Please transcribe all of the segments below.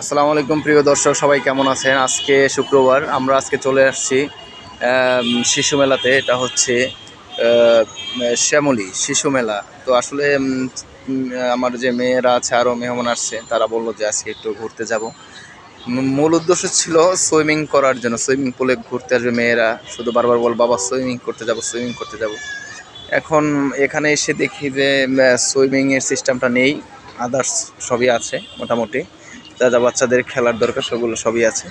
আসসালামু আলাইকুম, প্রিয় দর্শক, সবাই কেমন আছেন? আজকে শুক্রবার, আমরা আজকে চলে আসছি শিশু মেলাতে। এটা হচ্ছে শ্যামলী শিশু মেলা। তো আসলে আমার যে মেয়েরা আছে আরও মেহমান আসছে, তারা বলল যে আজকে একটু ঘুরতে যাব। মূল উদ্দেশ্য ছিল সুইমিং করার জন্য, সুইমিং পুলে ঘুরতে আসবে মেয়েরা। শুধু বারবার বল বাবা, সুইমিং করতে যাব, সুইমিং করতে যাব। এখন এখানে এসে দেখি যে সুইমিংয়ের সিস্টেমটা নেই, আদার্স সবই আছে, মোটামুটি। যা যা বাচ্চাদের খেলার দরকার, সেগুলো সবই আছে।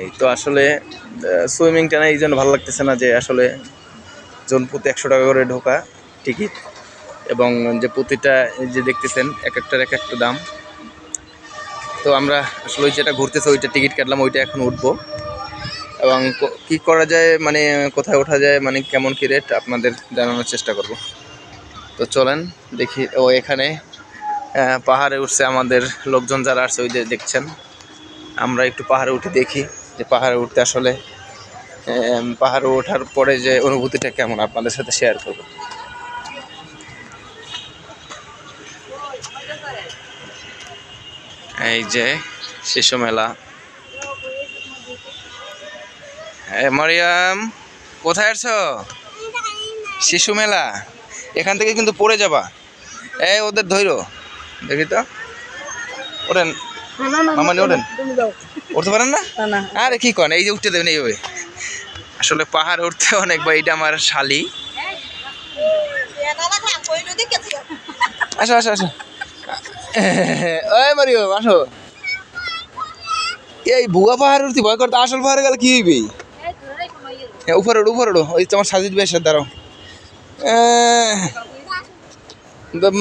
এই তো আসলে সুইমিংটা না এই জন্য ভালো লাগতেছে না যে আসলে জন প্রতি একশো টাকা করে ঢোকা টিকিট এবং যে প্রতিটা যে দেখতেছেন এক একটার এক একটা দাম। তো আমরা আসলে ওই যেটা ঘুরতেছে, ওইটা টিকিট কাটলাম, ওইটা এখন উঠবো। এবং ক- করা যায় মানে কোথায় ওঠা যায় মানে কেমন কি রেট আপনাদের জানানোর চেষ্টা করব। তো চলেন, দেখি, ও এখানে পাহাড়ে উঠছে আমাদের লোকজন যারা আসছে, ওই যে দেখছেন। আমরা একটু পাহাড়ে উঠে দেখি যে পাহাড়ে উঠতে আসলে পাহাড়ে ওঠার পরে যে অনুভূতিটা কেমন, আপনাদের সাথে শেয়ার করব। এই যে শিশু মেলা। মারিয়াম, কোথায় আছো? শিশু মেলা? এখান থেকে কিন্তু পড়ে যাবা। এই ওদের ধৈর্য। দেখি তো। ওঠেন। মামানি ওঠেন। উঠতে পারেন না? না আরে কি করেন এই যে উঠতে দেবেন এইভাবে। আসলে পাহাড় উঠতে অনেক বা এটা আমার শালি। আসো আসো আসো। ওই মারিও আসো। এই ভুয়া পাহাড় উঠতে ভয় করতে আসল পাহাড়ে গেলে কি হইবে? উপরে ওঠো উপরে ওঠো ওই তোমার সাজিদ বেশ দাঁড়াও।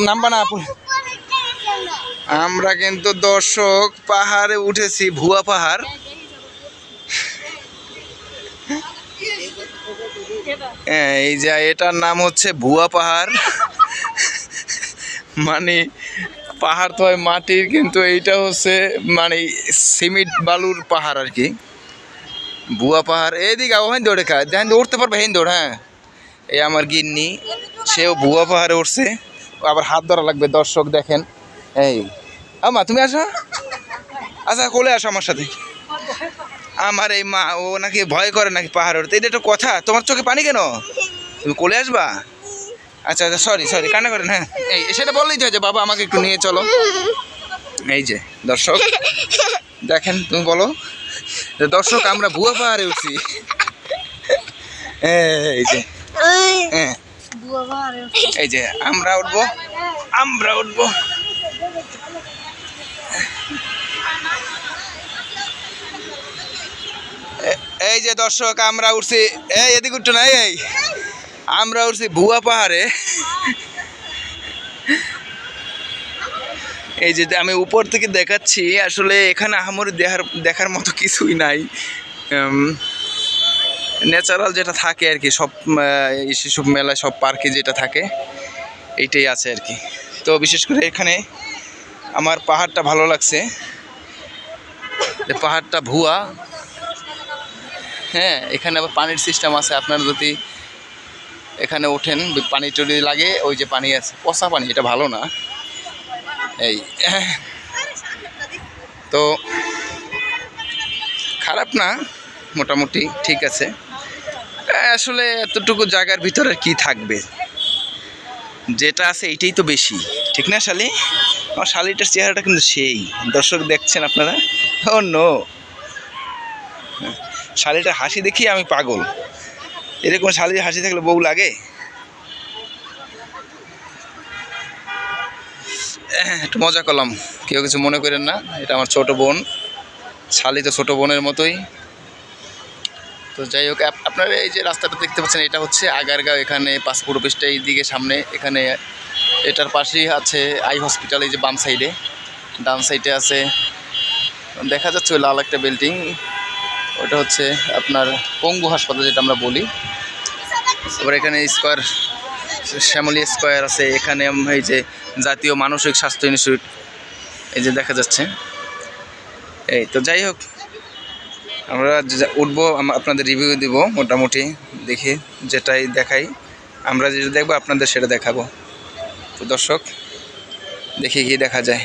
নামবা না আমরা কিন্তু দর্শক পাহাড়ে উঠেছি ভুয়া পাহাড়। হ্যাঁ, এই যে এটার নাম হচ্ছে ভুয়া পাহাড়। মানে পাহাড় তো হয় মাটির কিন্তু এইটা হচ্ছে মানে সিমেন্ট বালুর পাহাড় আর কি। ভুয়া পাহাড়। এইদিকে ওখানে দৌড়ে খায় দেখেন উঠতে পারবে হেন দৌড় হ্যাঁ। এই আমার গিন্নি সেও ভুয়া পাহাড়ে উঠছে। আবার হাত ধরা লাগবে দর্শক দেখেন। এই। আমা তুমি আসো? আচ্ছা কোলে আসো আমার সাথে। আমার এই মা ও নাকি ভয় করে নাকি পাহাড় উঠতে এটা একটা কথা তোমার চোখে পানি কেন? তুমি কোলে আসবা? আচ্ছা আচ্ছা সরি সরি কান্না করেন হ্যাঁ। এই সেটা বললেই তো যে বাবা আমাকে একটু নিয়ে চলো। এই যে দর্শক দেখেন তুমি বলো যে দর্শক আমরা ভুয়া পাহাড়ে উঠছি। এই যে হ্যাঁ। এই যে আমরা উঠবো আমরা উঠবো। এই যে দর্শক আমরা উঠছি এই এদিকে উঠছো না এই, আমরা উঠছি ভুয়া পাহাড়ে। এই যে আমি উপর থেকে দেখাচ্ছি আসলে এখানে আহামরি দেখার দেখার মতো কিছুই নাই। ন্যাচারাল যেটা থাকে আর কি সব শিশু মেলায় সব পার্কে যেটা থাকে এইটাই আছে আর কি। তো বিশেষ করে এখানে আমার পাহাড়টা ভালো লাগছে। পাহাড়টা ভুয়া। হ্যাঁ এখানে আবার পানির সিস্টেম আছে। আপনারা যদি এখানে ওঠেন, পানি টনি লাগে, ওই যে পানি আছে। পচা পানি, এটা ভালো না। এই, তো খারাপ না, মোটামুটি ঠিক আছে। আসলে এতটুকু জায়গার ভিতরে কি থাকবে? যেটা আছে এইটাই তো বেশি। ঠিক না, শালি? আমার শালিটার চেহারাটা কিন্তু সেই। দর্শক দেখছেন আপনারা? ও নো শালিটার হাসি দেখি আমি পাগল। এরকম শালির হাসি থাকলে বউ লাগে? একটু মজা করলাম। কেউ কিছু মনে করেন না, এটা আমার ছোট বোন। শালি তো ছোট বোনের মতোই। তো যাই হোক, আপ- আপনারা এই যে রাস্তাটা দেখতে পাচ্ছেন, এটা হচ্ছে আগারগাঁও, এখানে পাসপোর্ট অফিসটা এইদিকে সামনে, এখানে এটার পাশেই আছে আই হসপিটাল, এই যে বাম সাইডে। ডান সাইডে আছে, দেখা যাচ্ছে ওই লাল একটা বিল্ডিং। ওটা হচ্ছে আপনার পঙ্গু হাসপাতাল যেটা আমরা বলি। তারপর এখানে স্কোয়ার, শ্যামলী স্কোয়ার আছে। এখানে এই যে জাতীয় মানসিক স্বাস্থ্য ইনস্টিটিউট, এই যে দেখা যাচ্ছে। এই তো যাই হোক, আমরা উঠবো আপনাদের রিভিউ দিব মোটামুটি, দেখি যেটাই দেখাই। আমরা যেটা দেখব, আপনাদের সেটা দেখাবো। দর্শক দেখি কি দেখা যায়।